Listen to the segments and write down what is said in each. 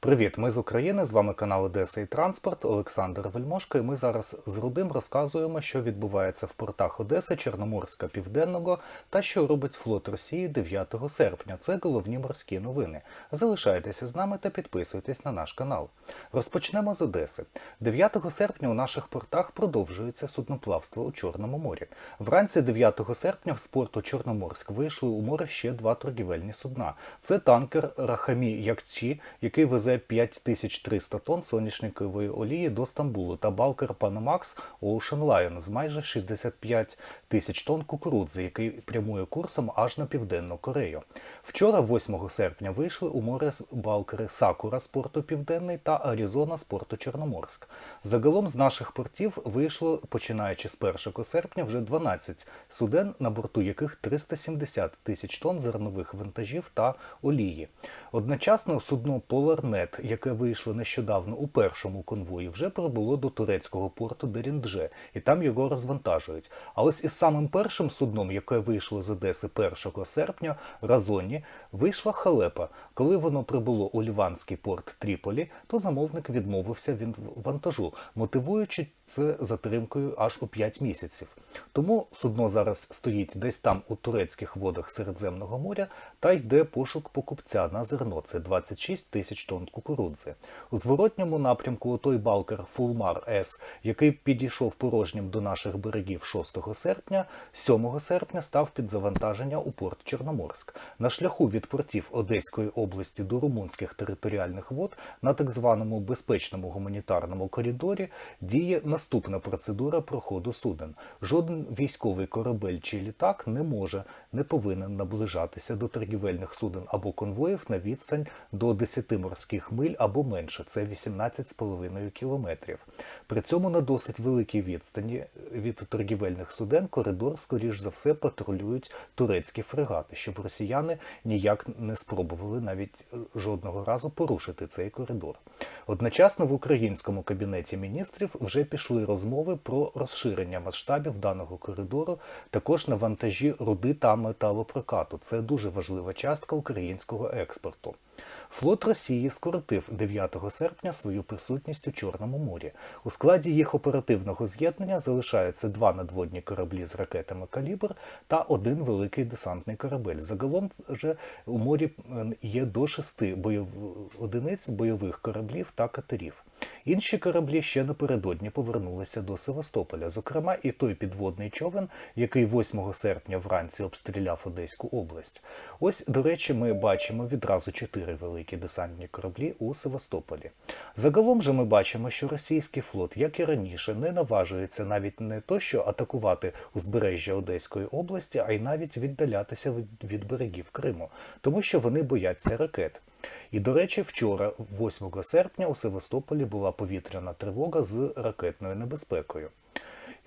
Привіт, ми з України. З вами канал Одеса і Транспорт, Олександр Вельмошко. І ми зараз з Рудим розказуємо, що відбувається в портах Одеси, Чорноморська, Південного та що робить флот Росії 9 серпня. Це головні морські новини. Залишайтеся з нами та підписуйтесь на наш канал. Розпочнемо з Одеси. 9 серпня у наших портах продовжується судноплавство у Чорному морі. Вранці 9 серпня з порту Чорноморськ вийшли у море ще два торгівельні судна. Це танкер Рахамі Якчі, який везе 5300 тонн соняшникової олії до Стамбулу, та балкер Panamax Ocean Lion з майже 65 тисяч тонн кукурудзи, який прямує курсом аж на південну Корею. Вчора, 8 серпня, вийшли у море балкери Сакура з порту Південний та Аризона з порту Чорноморськ. Загалом з наших портів вийшло, починаючи з 1 серпня, вже 12 суден, на борту яких 370 тисяч тонн зернових вантажів та олії. Одночасно судно Поларнет, яке вийшло нещодавно у першому конвої, вже прибуло до турецького порту Деріндже, і там його розвантажують. А ось із самим першим судном, яке вийшло з Одеси 1 серпня, Разоні, вийшла халепа. Коли воно прибуло у Ліванський порт Тріполі, то замовник відмовився від вантажу, мотивуючи це затримкою аж у 5 місяців. Тому судно зараз стоїть десь там у турецьких водах Середземного моря та йде пошук покупця на зерно. Це 26 тисяч тонн кукурудзи. У зворотньому напрямку той балкер Фулмар С, який підійшов порожнім до наших берегів 6 серпня, 7 серпня став під завантаження у порт Чорноморськ. На шляху від портів Одеської області до румунських територіальних вод на так званому безпечному гуманітарному коридорі діє наступна процедура проходу суден. Жоден військовий корабель чи літак не може, не повинен наближатися до торгівельних суден або конвоїв на відстань до 10 морських миль або менше, це 18,5 кілометрів. При цьому на досить великій відстані від торгівельних суден коридор, скоріш за все, патрулюють турецькі фрегати, щоб росіяни ніяк не спробували навіть е, жодного разу порушити цей коридор. Одночасно в українському кабінеті міністрів вже пішли розмови про розширення масштабів даного коридору, також на вантажі руди та металопрокату. Це дуже важлива частка українського експорту. Флот Росії скоротив 9 серпня свою присутність у Чорному морі. У складі їх оперативного з'єднання залишаються два надводні кораблі з ракетами Калібр та один великий десантний корабель. Загалом же у морі є до шести бойов... одиниць бойових кораблів та катерів. Інші кораблі ще напередодні повернулися до Севастополя, зокрема і той підводний човен, який 8 серпня вранці обстріляв Одеську область. Ось, до речі, ми бачимо відразу чотири великі десантні кораблі у Севастополі. Загалом же ми бачимо, що російський флот, як і раніше, не наважується навіть не то, що атакувати узбережжя Одеської області, а й навіть віддалятися від, від берегів Криму, тому що вони бояться ракет. І, до речі, вчора, 8 серпня, у Севастополі була повітряна тривога з ракетною небезпекою.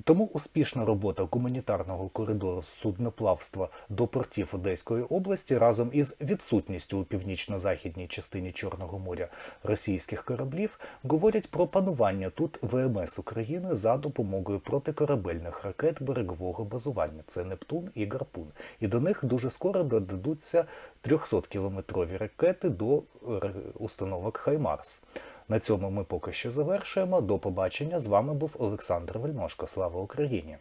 Тому успішна робота гуманітарного коридору судноплавства до портів Одеської області разом із відсутністю у північно-західній частині Чорного моря російських кораблів говорять про панування тут ВМС України за допомогою протикорабельних ракет берегового базування. Це Нептун і Гарпун. І до них дуже скоро додадуться 300-кілометрові ракети до установок Хаймарс. На цьому ми поки що завершуємо. До побачення. З вами був Олександр Вельмошко. Слава Україні!